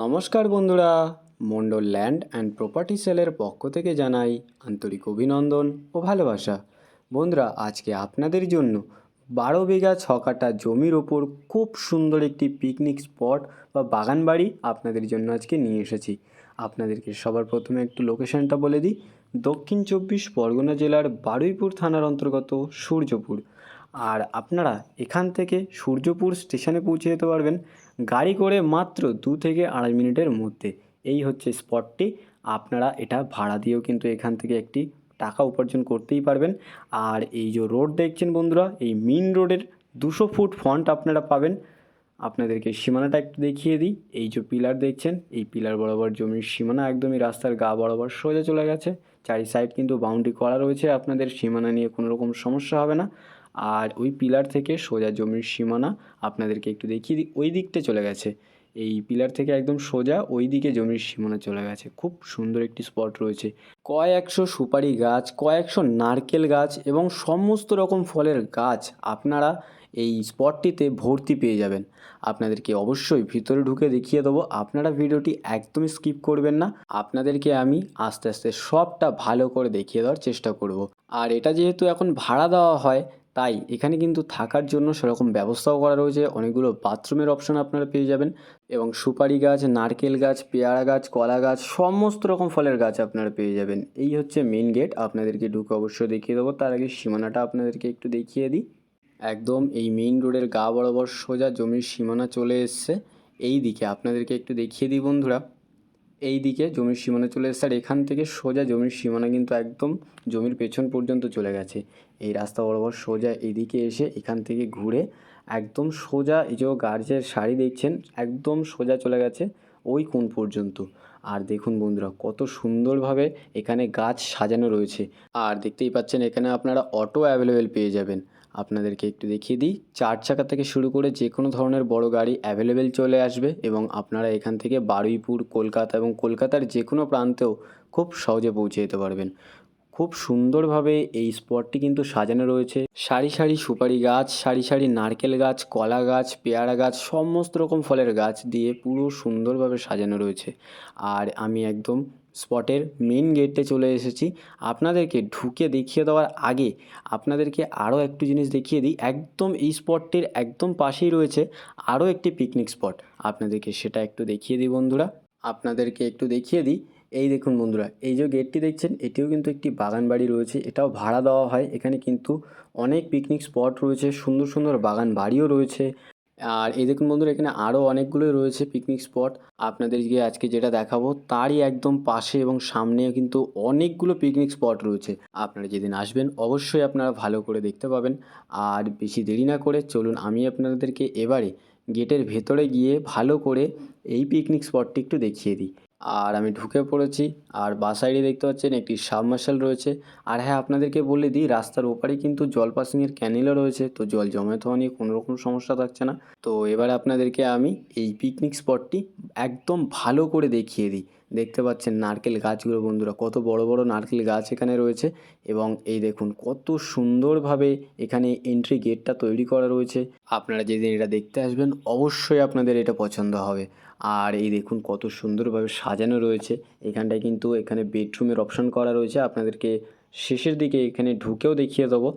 নমস্কার বন্ধুরা Mondal land and property সেলের পক্ষ থেকে জানাই আন্তরিক অভিনন্দন ও ভালোবাসা। বন্ধুরা, আজকে আপনাদের জন্য বারো বিঘা ছ কাটা জমির ওপর খুব সুন্দর একটি পিকনিক স্পট বা বাগান বাড়ি আপনাদের জন্য আজকে নিয়ে এসেছি। আপনাদেরকে সবার প্রথমে একটু লোকেশনটা বলে দিই। দক্ষিণ চব্বিশ পরগনা জেলার বারুইপুর থানার অন্তর্গত সূর্যপুর। আর আপনারা এখান থেকে সূর্যপুর স্টেশনে পৌঁছে যেতে পারবেন। গাড়ি করে মাত্র দু থেকে আড়াই মিনিটের মধ্যে। এই হচ্ছে স্পটটি। আপনারা এটা ভাড়া দিয়েও কিন্তু এখান থেকে একটি টাকা উপার্জন করতেই পারবেন। আর এই যে রোড দেখছেন বন্ধুরা, এই মেন রোডের দুশো ফুট ফন্ট আপনারা পাবেন। আপনাদেরকে সীমানাটা একটু দেখিয়ে দিই। এই যে পিলার দেখছেন, এই পিলার বরাবর জমির সীমানা একদমই রাস্তার গা বরাবর সোজা চলে গেছে। চারি সাইড কিন্তু বাউন্ডারি করা রয়েছে। আপনাদের সীমানা নিয়ে কোনো রকম সমস্যা হবে না। আর ওই পিলার থেকে সোজা জমির সীমানা আপনাদেরকে একটু দেখিয়ে দিই ওই দিকটা চলে গেছে। এই পিলার থেকে একদম সোজা ওই দিকে জমির সীমানা চলে গেছে। খুব সুন্দর একটি স্পট রয়েছে। কয়েকশো সুপারি গাছ, কয়েকশো নারকেল গাছ এবং সমস্ত রকম ফলের গাছ আপনারা এই স্পটটিতে ভর্তি পেয়ে যাবেন। আপনাদেরকে অবশ্যই ভিতরে ঢুকে দেখিয়ে দেবো। আপনারা ভিডিওটি একদমই স্কিপ করবেন না। আপনাদেরকে আমি আস্তে আস্তে সবটা ভালো করে দেখিয়ে দেওয়ার চেষ্টা করব। আর এটা যেহেতু এখন ভাড়া দেওয়া হয় তাই এখানে কিন্তু থাকার জন্য সেরকম ব্যবস্থাও করা রয়েছে। অনেকগুলো বাথরুমের অপশন আপনারা পেয়ে যাবেন এবং সুপারি গাছ, নারকেল গাছ, পেয়ারা গাছ, কলা গাছ, সমস্ত রকম ফলের গাছ আপনারা পেয়ে যাবেন। এই হচ্ছে মেন গেট আপনাদেরকে ঢুকে অবশ্যই দেখিয়ে দেবো। তার আগে সীমানাটা আপনাদেরকে একটু দেখিয়ে দিই। একদম এই মেইন রোডের গা বরাবর সোজা জমির সীমানা চলে এসছে। এই দিকে আপনাদেরকে একটু দেখিয়ে দিই বন্ধুরা। এই দিকে জমির সীমানা চলে এসছে। আর এখান থেকে সোজা জমির সীমানা কিন্তু একদম জমির পেছন পর্যন্ত চলে গেছে। এই রাস্তা বরাবর সোজা এদিকে এসে এখান থেকে ঘুরে একদম সোজা এই যে গার্জের শাড়ি দেখছেন, একদম সোজা চলে গেছে ওই কোণ পর্যন্ত। আর দেখুন বন্ধুরা, কত সুন্দরভাবে এখানে গাছ সাজানো রয়েছে। আর দেখতেই পাচ্ছেন, এখানে আপনারা অটো অ্যাভেলেবেল পেয়ে যাবেন। আপনাদেরকে একটু দেখিয়ে দিই। চার চাকা থেকে শুরু করে যে কোনো ধরনের বড় গাড়ি অ্যাভেলেবেল চলে আসবে এবং আপনারা এখান থেকে বারুইপুর, কলকাতা এবং কলকাতার যে কোনো প্রান্তেও খুব সহজে পৌঁছে যেতে পারবেন। খুব সুন্দরভাবে এই স্পটটি কিন্তু সাজানো রয়েছে। সারি সারি সুপারি গাছ, সারি সারি নারকেল গাছ, কলা গাছ, পেয়ারা গাছ, সমস্ত রকম ফলের গাছ দিয়ে পুরো সুন্দরভাবে সাজানো রয়েছে। আর আমি একদম স্পটের মেন গেটে চলে এসেছি। আপনাদেরকে ঢুকে দেখিয়ে দেওয়ার আগে আপনাদেরকে আরও একটু জিনিস দেখিয়ে দিই। একদম এই স্পটটির একদম পাশেই রয়েছে আরও একটি পিকনিক স্পট আপনাদেরকে সেটা একটু দেখিয়ে দিই বন্ধুরা। আপনাদেরকে একটু দেখিয়ে দিই। এই দেখুন বন্ধুরা, এই যে গেটটি দেখছেন, এটিও কিন্তু একটি বাগান বাড়ি রয়েছে। এটাও ভাড়া দেওয়া হয়। এখানে কিন্তু অনেক পিকনিক স্পট রয়েছে। সুন্দর সুন্দর বাগান বাড়িও রয়েছে। আর এই দেখুন বন্ধুরা, এখানে আরও অনেকগুলোই রয়েছে পিকনিক স্পট আপনাদেরকে আজকে যেটা দেখাবো, তারই একদম পাশে এবং সামনেও কিন্তু অনেকগুলো পিকনিক স্পট রয়েছে। আপনারা যেদিন আসবেন, অবশ্যই আপনারা ভালো করে দেখতে পাবেন। আর বেশি দেরি না করে চলুন, আমি আপনাদেরকে এবারে গেটের ভেতরে গিয়ে ভালো করে এই পিকনিক স্পটটি একটু দেখিয়ে দিই। আর আমি ঢুকে পড়েছি। আর বা সাইডে দেখতে পাচ্ছেন একটি সাবমার্শাল রয়েছে। আর হ্যাঁ আপনাদেরকে বলে দিই, রাস্তার ওপারে কিন্তু জল পাসিংয়ের ক্যানেলও রয়েছে। তো জল জমে হওয়া নিয়ে কোনো রকম সমস্যা থাকছে না। তো এবার আপনাদেরকে আমি এই পিকনিক স্পটটি একদম ভালো করে দেখিয়ে দিই। দেখতে পাচ্ছেন নারকেল গাছগুলো বন্ধুরা, কত বড় বড় নারকেল গাছ এখানে রয়েছে এবং এই দেখুন কত সুন্দরভাবে এখানে এন্ট্রি গেটটা তৈরি করা রয়েছে। আপনারা যেদিন এটা দেখতে আসবেন অবশ্যই আপনাদের এটা পছন্দ হবে। আর এই দেখুন কত সুন্দরভাবে সাজানো রয়েছে। এখানটায় কিন্তু এখানে বেডরুমের অপশন করা রয়েছে। আপনাদেরকে শেষের দিকে এখানে ঢুকেও দেখিয়ে দেবো।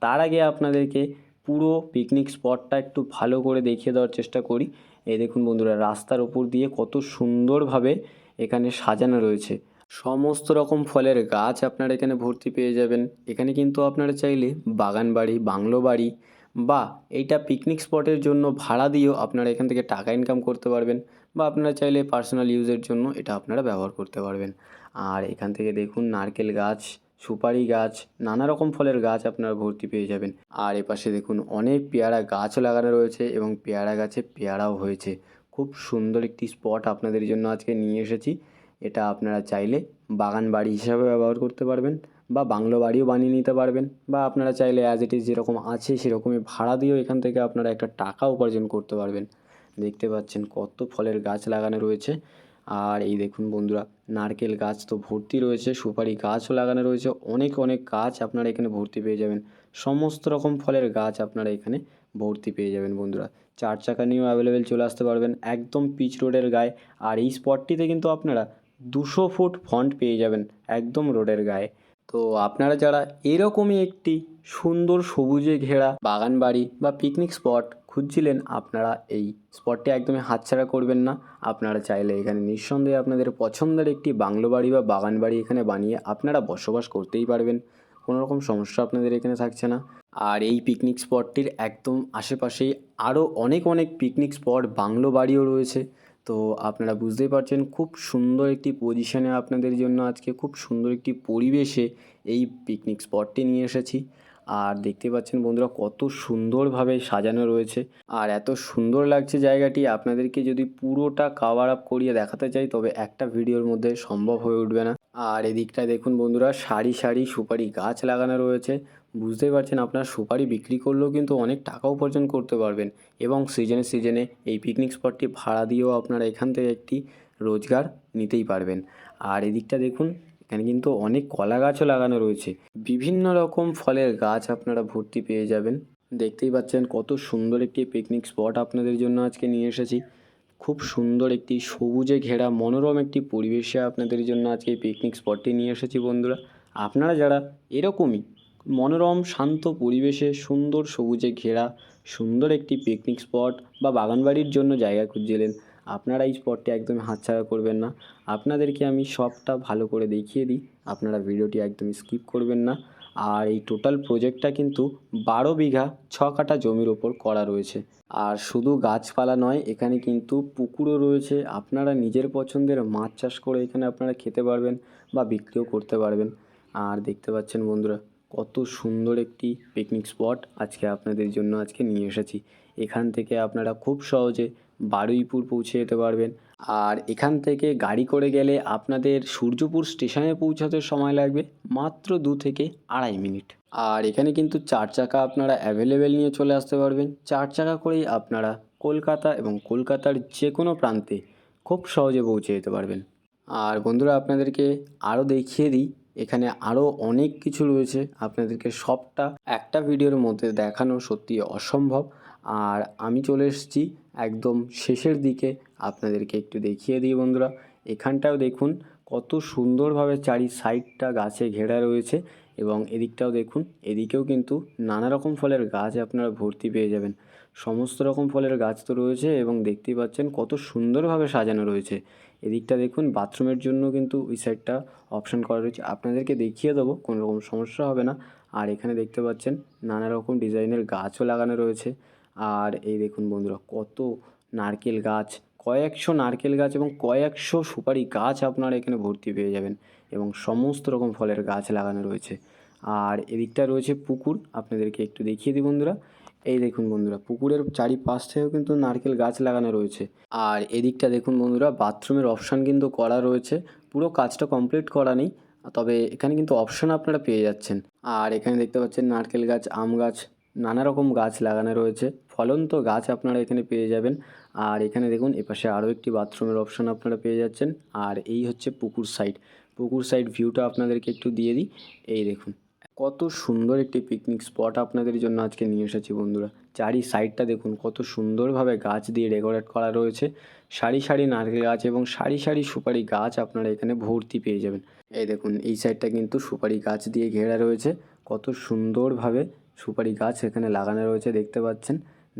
তার আগে আপনাদেরকে পুরো পিকনিক স্পটটা একটু ভালো করে দেখিয়ে দেওয়ার চেষ্টা করি। এই দেখুন বন্ধুরা, রাস্তার উপর দিয়ে কত সুন্দরভাবে এখানে সাজানো রয়েছে। সমস্ত রকম ফলের গাছ আপনারা এখানে ভর্তি পেয়ে যাবেন। এখানে কিন্তু আপনারা চাইলে বাগান বাড়ি, বাংলো বাড়ি বা এইটা পিকনিক স্পটের জন্য ভাড়া দিয়েও আপনারা এখান থেকে টাকা ইনকাম করতে পারবেন বা আপনারা চাইলে পার্সোনাল ইউজের জন্য এটা আপনারা ব্যবহার করতে পারবেন। আর এখান থেকে দেখুন নারকেল গাছ, সুপারি গাছ, নানা রকম ফলের গাছ আপনারা ভর্তি পেয়ে যাবেন। আর এপাশে দেখুন অনেক পেয়ারা গাছও লাগানো রয়েছে এবং পেয়ারা গাছে পেয়ারাও হয়েছে। খুব সুন্দর একটি স্পট আপনাদের জন্য আজকে নিয়ে এসেছি। এটা আপনারা চাইলে বাগান বাড়ি হিসাবে ব্যবহার করতে পারবেন বা বাংলো বাড়িও বানিয়ে নিতে পারবেন বা আপনারা চাইলে অ্যাজ ইট ইজ যেরকম আছে সেরকমই ভাড়া দিয়েও এখান থেকে আপনারা একটা টাকা উপার্জন করতে পারবেন। দেখতে পাচ্ছেন কত ফলের গাছ লাগানো রয়েছে। আর এই দেখুন বন্ধুরা, নারকেল গাছ তো ভর্তি রয়েছে, সুপারি গাছও লাগানো রয়েছে, অনেক অনেক গাছ আপনারা এখানে ভর্তি পেয়ে যাবেন। সমস্ত রকম ফলের গাছ আপনারা এখানে ভর্তি পেয়ে যাবেন বন্ধুরা। চার চাকা নিয়েও অ্যাভেলেবেল চলে আসতে পারবেন একদম পিচ রোডের গায়ে। আর এই স্পটটিতে কিন্তু আপনারা দুশো ফুট ফন্ট পেয়ে যাবেন একদম রোডের গায়ে। তো আপনারা যারা এরকমই একটি সুন্দর সবুজে ঘেরা বাগান বাড়ি বা পিকনিক স্পট খুঁজছিলেন, আপনারা এই স্পটটি একদমই হাতছাড়া করবেন না। আপনারা চাইলে এখানে নিঃসন্দেহে আপনাদের পছন্দের একটি বাংলো বাড়ি বা বাগান বাড়ি এখানে বানিয়ে আপনারা বসবাস করতেই পারবেন। কোনো রকম সমস্যা আপনাদের এখানে থাকছে না। আর এই পিকনিক স্পটটির একদম আশেপাশেই আরও অনেক অনেক পিকনিক স্পট বাংলো বাড়িও রয়েছে। তো আপনারা বুঝতেই পারছেন, খুব সুন্দর একটি পজিশনে আপনাদের জন্য আজকে খুব সুন্দর একটি পরিবেশে এই পিকনিক স্পটটি নিয়ে এসেছি। আর দেখতে পাচ্ছেন বন্ধুরা, কত সুন্দরভাবে সাজানো রয়েছে। আর এত সুন্দর লাগছে জায়গাটি, আপনাদেরকে যদি পুরোটা কাভার আপ করিয়ে দেখাতে চাই, তবে একটা ভিডিওর মধ্যে সম্ভব হয়ে উঠবে না। আর এদিকটায় দেখুন বন্ধুরা, সারি সারি সুপারি গাছ লাগানো রয়েছে। বুঝতেই পারছেন আপনার, সুপারি বিক্রি করলেও কিন্তু অনেক টাকা উপার্জন করতে পারবেন এবং সিজনে সিজনে এই পিকনিক স্পটটি ভাড়া দিয়েও আপনারা এখান থেকে একটি রোজগার নিতেই পারবেন। আর এদিকটা দেখুন, এখানে কিন্তু অনেক কলা গাছও লাগানো রয়েছে। বিভিন্ন রকম ফলের গাছ আপনারা ভর্তি পেয়ে যাবেন। দেখতেই পাচ্ছেন কত সুন্দর একটি পিকনিক স্পট আপনাদের জন্য আজকে নিয়ে এসেছি। খুব সুন্দর একটি সবুজে ঘেরা, মনোরম একটি পরিবেশে আপনাদের জন্য আজকে এই পিকনিক স্পটটি নিয়ে এসেছি বন্ধুরা। আপনারা যারা এরকমই মনোরম, শান্ত পরিবেশে সুন্দর সবুজে ঘেরা, সুন্দর একটি পিকনিক স্পট বা বাগানবাড়ির জন্য জায়গা খুঁজছিলেন, আপনারা এই স্পটটি একদমই হাতছাড়া করবেন না। আপনাদেরকে আমি সবটা ভালো করে দেখিয়ে দিই, আপনারা ভিডিওটি একদম স্কিপ করবেন না। আর এই টোটাল প্রজেক্টটা কিন্তু বারো বিঘা, ছ কাঠা জমির ওপর করা রয়েছে। আর শুধু গাছপালা নয়, এখানে কিন্তু পুকুরও রয়েছে। আপনারা নিজের পছন্দের মাছ চাষ করে এখানে আপনারা খেতে পারবেন বা বিক্রিও করতে পারবেন। আর দেখতে পাচ্ছেন বন্ধুরা, কত সুন্দর একটি পিকনিক স্পট আজকে আপনাদের জন্য আজকে নিয়ে এসেছি। এখান থেকে আপনারা খুব সহজে বারুইপুর পৌঁছে যেতে পারবেন। আর এখান থেকে গাড়ি করে গেলে আপনাদের সূর্যপুর স্টেশনে পৌঁছাতে সময় লাগবে মাত্র দু থেকে আড়াই মিনিট। আর এখানে কিন্তু চার চাকা আপনারা অ্যাভেলেবেল নিয়ে চলে আসতে পারবেন। চার চাকা করেই আপনারা কলকাতা এবং কলকাতার যে কোনো প্রান্তে খুব সহজে পৌঁছে যেতে পারবেন। আর বন্ধুরা, আপনাদেরকে আরও দেখিয়ে দিই, এখানে আরও অনেক কিছু রয়েছে। আপনাদেরকে সবটা একটা ভিডিওর মধ্যে দেখানো সত্যি অসম্ভব। আর আমি চলে এসেছি একদম শেষের দিকে আপনাদেরকে একটু দেখিয়ে দিই বন্ধুরা। এখানটাও দেখুন কত সুন্দরভাবে চারি সাইডটা গাছে ঘেরা রয়েছে এবং এদিকটাও দেখুন, এদিকেও কিন্তু নানা রকম ফলের গাছ আপনারা ভর্তি পেয়ে যাবেন। সমস্ত রকম ফলের গাছ তো রয়েছে এবং দেখতেই পাচ্ছেন কত সুন্দরভাবে সাজানো রয়েছে। এদিকটা দেখুন বাথরুমের জন্য কিন্তু ওই সাইডটা অপশান করা রয়েছে। আপনাদেরকে দেখিয়ে দেবো, কোনো রকম সমস্যা হবে না। আর এখানে দেখতে পাচ্ছেন নানা রকম ডিজাইনের গাছও লাগানো রয়েছে। আর এই দেখুন বন্ধুরা, কত নারকেল গাছ, কয়েকশো নারকেল গাছ এবং কয়েকশো সুপারি গাছ আপনারা এখানে ভর্তি পেয়ে যাবেন এবং সমস্ত রকম ফলের গাছ লাগানো রয়েছে। আর এদিকটা রয়েছে পুকুর, আপনাদেরকে একটু দেখিয়ে দিই বন্ধুরা। এই দেখুন বন্ধুরা, পুকুরের চারিপাশ থেকেও কিন্তু নারকেল গাছ লাগানো রয়েছে। আর এদিকটা দেখুন বন্ধুরা, বাথরুমের অপশান কিন্তু করা রয়েছে, পুরো কাজটা কমপ্লিট করা নেই, তবে এখানে কিন্তু অপশান আপনারা পেয়ে যাচ্ছেন। আর এখানে দেখতে পাচ্ছেন নারকেল গাছ, আম গাছ নানা রকম গাছ লাগানো রয়েছে। ফলন্ত গাছ আপনারা এখানে পেয়ে যাবেন। আর এখানে দেখুন, এপাশে আরও একটি বাথরুমের অপশান আপনারা পেয়ে যাচ্ছেন। আর এই হচ্ছে পুকুর সাইড। পুকুর সাইড ভিউটা আপনাদেরকে একটু দিয়ে দিই। এই দেখুন, কত সুন্দর একটি পিকনিক স্পট আপনাদের জন্য আজকে নিয়ে এসেছি বন্ধুরা। চারি সাইডটা দেখুন, কত সুন্দরভাবে গাছ দিয়ে ডেকোরেট করা রয়েছে। সারি সারি নারকেল গাছ এবং সারি সারি সুপারি গাছ আপনারা এখানে ভর্তি পেয়ে যাবেন। এই দেখুন, এই সাইডটা কিন্তু সুপারি গাছ দিয়ে ঘেরা রয়েছে। কত সুন্দরভাবে সুপারি গাছ এখানে লাগানো রয়েছে, দেখতে পাচ্ছেন।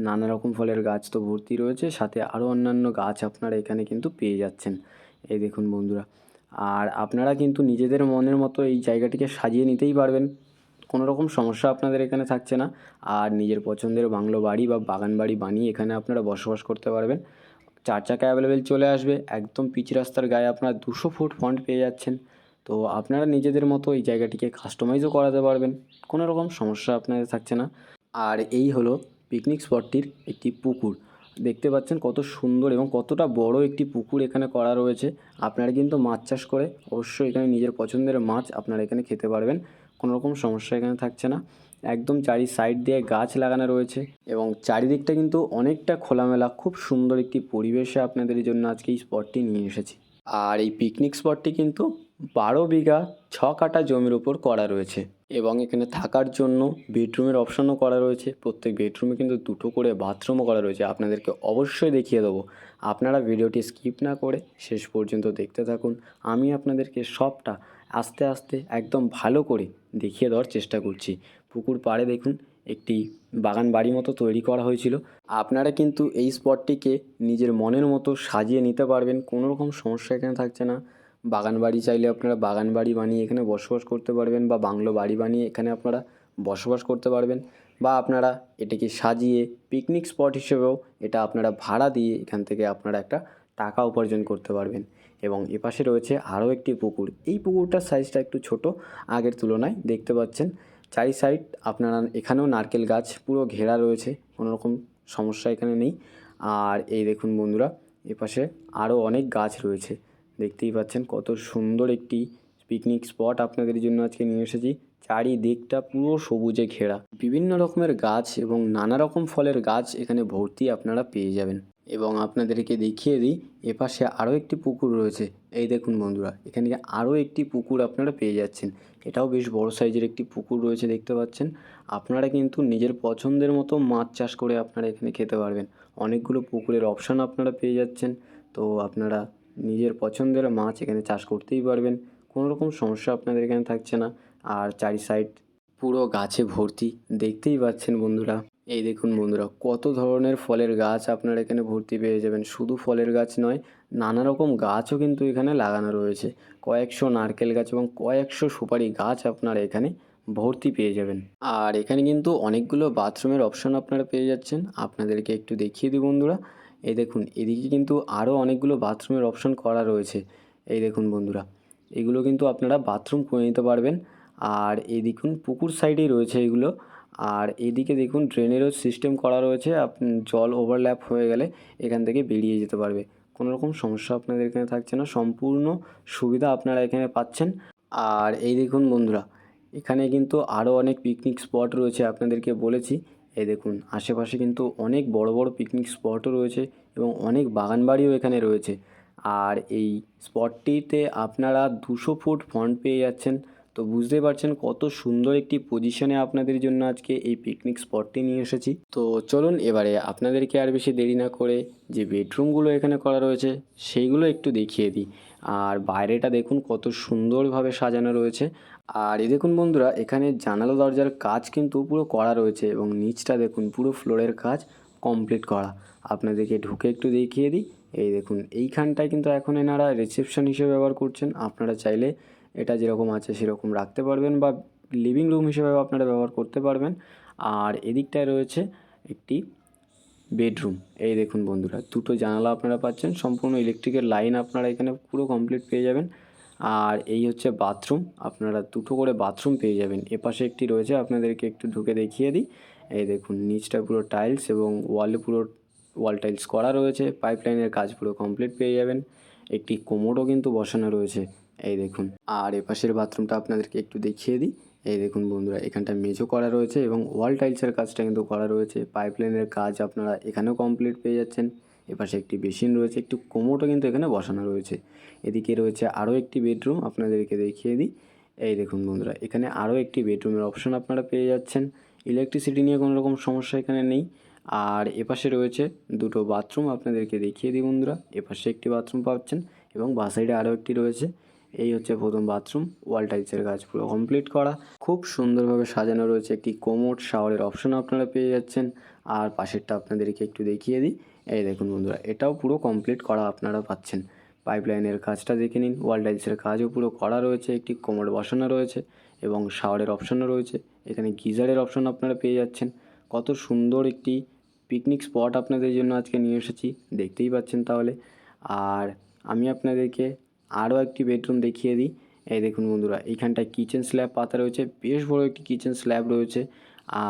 নানা রকম ফলের গাছ তো ভর্তি রয়েছে, সাথে আরও অন্যান্য গাছ আপনারা এখানে কিন্তু পেয়ে যাচ্ছেন। এই দেখুন বন্ধুরা, আর আপনারা কিন্তু নিজেদের মনের মতো এই জায়গাটিকে সাজিয়ে নিতেই পারবেন। কোনো রকম সমস্যা আপনাদের এখানে থাকছে না, আর নিজের পছন্দের বাংলো বাড়ি বা বাগান বাড়ি বানিয়ে এখানে আপনারা বসবাস করতে পারবেন। চার চাকা অ্যাভেলেবেল চলে আসবে, একদম পিচ রাস্তার গায়ে আপনারা দুশো ফুট ফন্ট পেয়ে যাচ্ছেন। তো আপনারা নিজেদের মতো এই জায়গাটিকে কাস্টমাইজও করাতে পারবেন। কোনো রকম সমস্যা আপনাদের থাকছে না। আর এই হলো পিকনিক স্পটটির একটি পুকুর। দেখতে পাচ্ছেন কত সুন্দর এবং কতটা বড় একটি পুকুর এখানে করা রয়েছে। আপনারা কিন্তু মাছ চাষ করে অবশ্যই এখানে নিজের পছন্দের মাছ আপনারা এখানে খেতে পারবেন। কোনো রকম সমস্যা এখানে থাকছে না। একদম চারি সাইড দিয়ে গাছ লাগানো রয়েছে এবং চারিদিকটা কিন্তু অনেকটা খোলামেলা, খুব সুন্দর একটি পরিবেশে আপনাদের জন্য আজকে এই স্পটটি নিয়ে এসেছি। আর এই পিকনিক স্পটটি কিন্তু বারো বিঘা ছ কাটা জমির উপর করা রয়েছে এবং এখানে থাকার জন্য বেডরুমের অপশনও করা রয়েছে। প্রত্যেক বেডরুমে কিন্তু দুটো করে বাথরুমও করা রয়েছে। আপনাদেরকে অবশ্যই দেখিয়ে দেবো। আপনারা ভিডিওটি স্কিপ না করে শেষ পর্যন্ত দেখতে থাকুন। আমি আপনাদেরকে সবটা আস্তে আস্তে একদম ভালো করে দেখিয়ে দেওয়ার চেষ্টা করছি। পুকুর পাড়ে দেখুন, একটি বাগান বাড়ি মতো তৈরি করা হয়েছিল। আপনারা কিন্তু এই স্পটটিকে নিজের মনের মতো সাজিয়ে নিতে পারবেন। কোনো রকম সমস্যা এখানে থাকছে না। বাগান বাড়ি চাইলে আপনারা বাগান বাড়ি বানিয়ে এখানে বসবাস করতে পারবেন বা বাংলো বাড়ি বানিয়ে এখানে আপনারা বসবাস করতে পারবেন বা আপনারা এটিকে সাজিয়ে পিকনিক স্পট হিসেবেও এটা আপনারা ভাড়া দিয়ে এখান থেকে আপনারা একটা টাকা উপার্জন করতে পারবেন। এবং এপাশে রয়েছে আরও একটি পুকুর। এই পুকুরটার সাইজটা একটু ছোট, আগের তুলনায় দেখতে পাচ্ছেন। চারি সাইড আপনারা এখানেও নারকেল গাছ পুরো ঘেরা রয়েছে কোনো রকম সমস্যা এখানে নেই। আর এই দেখুন বন্ধুরা, এপাশে আরও অনেক গাছ রয়েছে। দেখতেই পাচ্ছেন কত সুন্দর একটি পিকনিক স্পট আপনাদের জন্য আজকে নিয়ে এসেছি। চারিদিকটা পুরো সবুজে ঘেরা। বিভিন্ন রকমের গাছ এবং নানা রকম ফলের গাছ এখানে ভর্তি আপনারা পেয়ে যাবেন। এবং আপনাদেরকে দেখিয়ে দিই, এপাশে আরও একটি পুকুর রয়েছে। এই দেখুন বন্ধুরা, এখানে আরও একটি পুকুর আপনারা পেয়ে যাচ্ছেন। এটাও বেশ বড় সাইজের একটি পুকুর রয়েছে দেখতে পাচ্ছেন। আপনারা কিন্তু নিজের পছন্দের মতো মাছ চাষ করে আপনারা এখানে খেতে পারবেন। অনেকগুলো পুকুরের অপশান আপনারা পেয়ে যাচ্ছেন। তো আপনারা নিজের পছন্দের মাছ এখানে চাষ করতেই পারবেন। কোনো রকম সমস্যা আপনাদের এখানে থাকছে না। আর চারি সাইড পুরো গাছে ভর্তি, দেখতেই পাচ্ছেন বন্ধুরা। এই দেখুন বন্ধুরা, কত ধরনের ফলের গাছ আপনারা এখানে ভর্তি পেয়ে যাবেন। শুধু ফলের গাছ নয়, নানা রকম গাছও কিন্তু এখানে লাগানো রয়েছে। কয়েকশো নারকেল গাছ এবং কয়েকশো সুপারি গাছ আপনারা এখানে ভর্তি পেয়ে যাবেন। আর এখানে কিন্তু অনেকগুলো বাথরুমের অপশন আপনারা পেয়ে যাচ্ছেন। আপনাদেরকে একটু দেখিয়ে দিই বন্ধুরা। এই দেখুন, এদিকে কিন্তু আরও অনেকগুলো বাথরুমের অপশন করা রয়েছে। এই দেখুন বন্ধুরা, এগুলো কিন্তু আপনারা বাথরুম করে নিতে পারবেন। আর এই দেখুন, পুকুর সাইডেই রয়েছে এগুলো। আর এদিকে দেখুন ড্রেনেরও সিস্টেম করা রয়েছে। জল ওভারল্যাপ হয়ে গেলে এখান থেকে বেরিয়ে যেতে পারবে। কোনো রকম সমস্যা আপনাদের এখানে থাকছে না। সম্পূর্ণ সুবিধা আপনারা এখানে পাচ্ছেন। আর এই দেখুন বন্ধুরা, এখানে কিন্তু আরও অনেক পিকনিক স্পট রয়েছে আপনাদেরকে বলেছি। এই দেখুন, আশেপাশে কিন্তু অনেক বড় বড় পিকনিক স্পটও রয়েছে এবং অনেক বাগান বাড়িও এখানে রয়েছে। আর এই স্পটটিতে আপনারা দুশো ফুট ফ্রন্ট পেয়ে যাচ্ছেন। তো বুঝতে পারছেন কত সুন্দর একটি পজিশনে আপনাদের জন্য আজকে এই পিকনিক স্পটটি নিয়ে এসেছি। তো চলুন এবারে আপনাদেরকে আর বেশি দেরি না করে যে বেডরুমগুলো এখানে করা রয়েছে সেইগুলো একটু দেখিয়ে দিই। আর বাইরেটা দেখুন কত সুন্দরভাবে সাজানো রয়েছে। আর এই দেখুন বন্ধুরা, এখানে জানালা দরজার কাজ কিন্তু পুরো করা রয়েছে এবং নিচটা দেখুন পুরো ফ্লোরের কাজ কমপ্লিট করা। আপনাদেরকে ঢুকে একটু দেখিয়ে দিই। এই দেখুন, এইখানটায় কিন্তু এখন এনারা রিসেপশন হিসেবে ব্যবহার করছেন। আপনারা চাইলে এটা যেরকম আছে সেরকম রাখতে পারবেন বা লিভিং রুম হিসেবেও আপনারা ব্যবহার করতে পারবেন। আর এদিকটায় রয়েছে একটি বেডরুম এই দেখুন বন্ধুরা, দুটো জানালা আপনারা পাচ্ছেন। সম্পূর্ণ ইলেকট্রিকের লাইন আপনারা এখানে পুরো কমপ্লিট পেয়ে যাবেন। আর এই হচ্ছে বাথরুম। আপনারা দুটো করে বাথরুম পেয়ে যাবেন। এপাশে একটি রয়েছে, আপনাদেরকে একটু ঢুকে দেখিয়ে দিই। এই দেখুন, নিচটা পুরো টাইলস এবং ওয়ালে পুরো ওয়াল টাইলস করা রয়েছে। পাইপলাইনের কাজ পুরো কমপ্লিট পেয়ে যাবেন। একটি কোমোডও কিন্তু বসানো রয়েছে। এই দেখুন, আর এপাশের বাথরুমটা আপনাদেরকে একটু দেখিয়ে দিই। এই দেখুন বন্ধুরা, এখানটা মেজো করা রয়েছে এবং ওয়াল টাইলসের কাজটা কিন্তু করা রয়েছে। পাইপলাইনের কাজ আপনারা এখানেও কমপ্লিট পেয়ে যাচ্ছেন। এপাশে একটি বেসিন রয়েছে, একটু কোমোটও কিন্তু এখানে বসানো রয়েছে। এদিকে রয়েছে আরও একটি বেডরুম, আপনাদেরকে দেখিয়ে দিই। এই দেখুন বন্ধুরা, এখানে আরও একটি বেডরুমের অপশন আপনারা পেয়ে যাচ্ছেন। ইলেকট্রিসিটি নিয়ে কোনো রকম সমস্যা এখানে নেই। আর এপাশে রয়েছে দুটো বাথরুম, আপনাদেরকে দেখিয়ে দিই বন্ধুরা। এপাশে একটি বাথরুম পাচ্ছেন এবং বাঁ সাইডে আরও একটি রয়েছে। এই হচ্ছে প্রথম বাথরুম, ওয়াল টাইলসের কাজ পুরো কমপ্লিট করা। খুব সুন্দরভাবে সাজানো রয়েছে একটি কোমোড শাওয়ারের অপশন আপনারা পেয়ে যাচ্ছেন। আর পাশেরটা আপনাদেরকে একটু দেখিয়ে দিই। এই দেখুন বন্ধুরা, এটাও পুরো কমপ্লিট করা আপনারা পাচ্ছেন। পাইপলাইনের কাজটা দেখে নিন ওয়াল টাইলসের কাজও পুরো করা রয়েছে, একটি কোমোড বসানো রয়েছে এবং শাওয়ারের অপশনও রয়েছে। এখানে গিজারের অপশন আপনারা পেয়ে যাচ্ছেন। কত সুন্দর একটি পিকনিক স্পট আপনাদের জন্য আজকে নিয়ে এসেছি, দেখতেই পাচ্ছেন তাহলে। আর আমি আপনাদেরকে আরও একটি বেডরুম দেখিয়ে দিই। এই দেখুন বন্ধুরা এইখানটায় কিচেন স্ল্যাব পাতা রয়েছে, বেশ বড় একটি কিচেন স্ল্যাব রয়েছে।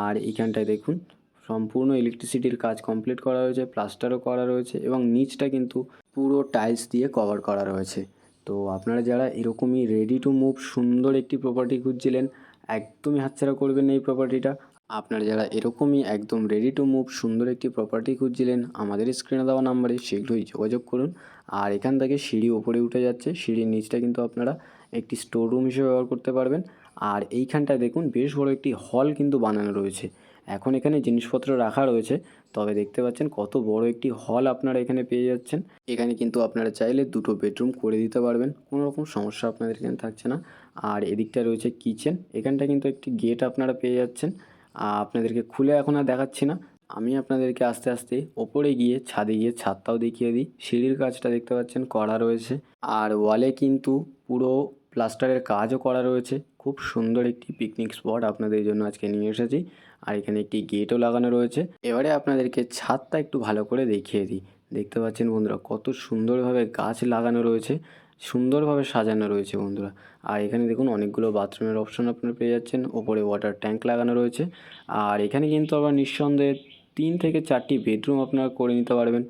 আর এইখানটায় দেখুন সম্পূর্ণ ইলেকট্রিসিটির কাজ কমপ্লিট করা রয়েছে প্লাস্টারও করা রয়েছে এবং নিচটা কিন্তু পুরো টাইলস দিয়ে কভার করা রয়েছে। তো আপনারা যারা এরকমই রেডি টু মুভ সুন্দর একটি প্রপার্টি খুঁজছিলেন, একদমই হাতছাড়া করবেন এই প্রপার্টিটা আপনারা যারা এরকমই একদম রেডি টু মুভ সুন্দর একটি প্রপার্টি খুঁজছিলেন, আমাদের স্ক্রিনে দেওয়া নাম্বারে শীঘ্রই যোগাযোগ করুন। আর এখান থেকে সিঁড়ি ওপরে উঠে যাচ্ছে, সিঁড়ির নিচটা কিন্তু আপনারা একটি স্টোর রুম হিসেবে ব্যবহার করতে পারবেন। আর এইখানটায় দেখুন, বেশ বড় একটি হল কিন্তু বানানো রয়েছে। এখন এখানে জিনিসপত্র রাখা রয়েছে, তবে দেখতে পাচ্ছেন কত বড় একটি হল আপনারা এখানে পেয়ে যাচ্ছেন। এখানে কিন্তু আপনারা চাইলে দুটো বেডরুম করে দিতে পারবেন, কোনো রকম সমস্যা আপনাদের এখানে থাকছে না। আর এদিকটা রয়েছে কিচেন এখানটা কিন্তু একটি গেট আপনারা পেয়ে যাচ্ছেন। আপনাদেরকে খুলে এখন আর দেখাচ্ছি না। আমি আপনাদেরকে আস্তে আস্তে ওপরে গিয়ে, ছাদে গিয়ে ছাদটাও দেখিয়ে দিই। সিঁড়ির কাজটা দেখতে পাচ্ছেন করা রয়েছে। আর ওয়ালে কিন্তু পুরো প্লাস্টারের কাজও করা রয়েছে। খুব সুন্দর একটি পিকনিক স্পট আপনাদের জন্য আজকে নিয়ে এসেছি। আর এখানে একটি গেটও লাগানো রয়েছে। এবারে আপনাদেরকে ছাদটা একটু ভালো করে দেখিয়ে দিই। দেখতে পাচ্ছেন বন্ধুরা, কত সুন্দরভাবে গাছ লাগানো রয়েছে, সুন্দরভাবে সাজানো রয়েছে বন্ধুরা। আর এখানে দেখুন, অনেকগুলো বাথরুমের অপশন আপনারা পেয়ে যাচ্ছেন। ওপরে ওয়াটার ট্যাঙ্ক লাগানো রয়েছে। আর এখানে কিন্তু আবার নিঃসন্দেহে তিন থেকে চারটি বেডরুম আপনারা করে নিতে পারবেন।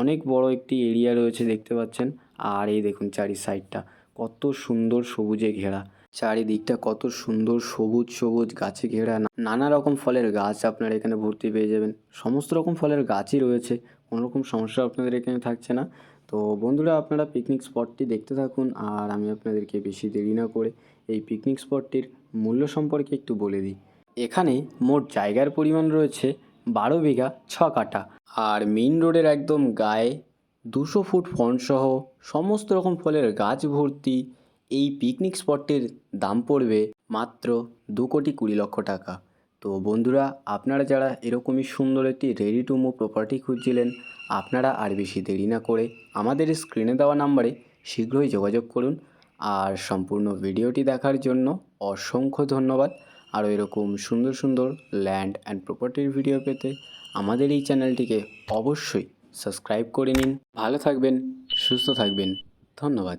অনেক বড় একটি এরিয়া রয়েছে, দেখতে পাচ্ছেন। আর এই দেখুন, চারি সাইডটা কত সুন্দর সবুজে ঘেরা। চারিদিকটা কত সুন্দর সবুজ সবুজ গাছে ঘেরা। নানা রকম ফলের গাছ আপনারা এখানে ভর্তি পেয়ে যাবেন। সমস্ত রকম ফলের গাছই রয়েছে, কোনো রকম সমস্যা আপনাদের এখানে থাকছে না। তো বন্ধুরা, আপনারা পিকনিক স্পটটি দেখতে থাকুন, আর আমি আপনাদেরকে বেশি দেরি না করে এই পিকনিক স্পটটির মূল্য সম্পর্কে একটু বলে দিই। এখানে মোট জায়গার পরিমাণ রয়েছে বারো বিঘা ছ কাটা আর মেইন রোডের একদম গায়ে দুশো ফুট ফন্ট সহ সমস্ত রকম ফলের গাছ ভর্তি এই পিকনিক স্পটটির দাম পড়বে মাত্র দু কোটি কুড়ি লক্ষ টাকা। তো বন্ধুরা, আপনারা যারা এরকমই সুন্দর একটি রেডি টু মুভ প্রপার্টি খুঁজছিলেন, আপনারা আর বেশি দেরি না করে আমাদের স্ক্রিনে দেওয়া নাম্বারে শীঘ্রই যোগাযোগ করুন। আর সম্পূর্ণ ভিডিওটি দেখার জন্য অসংখ্য ধন্যবাদ। আরও এরকম সুন্দর সুন্দর ল্যান্ড অ্যান্ড প্রপার্টির ভিডিও পেতে আমাদের এই চ্যানেলটিকে অবশ্যই সাবস্ক্রাইব করে নিন। ভালো থাকবেন, সুস্থ থাকবেন। ধন্যবাদ।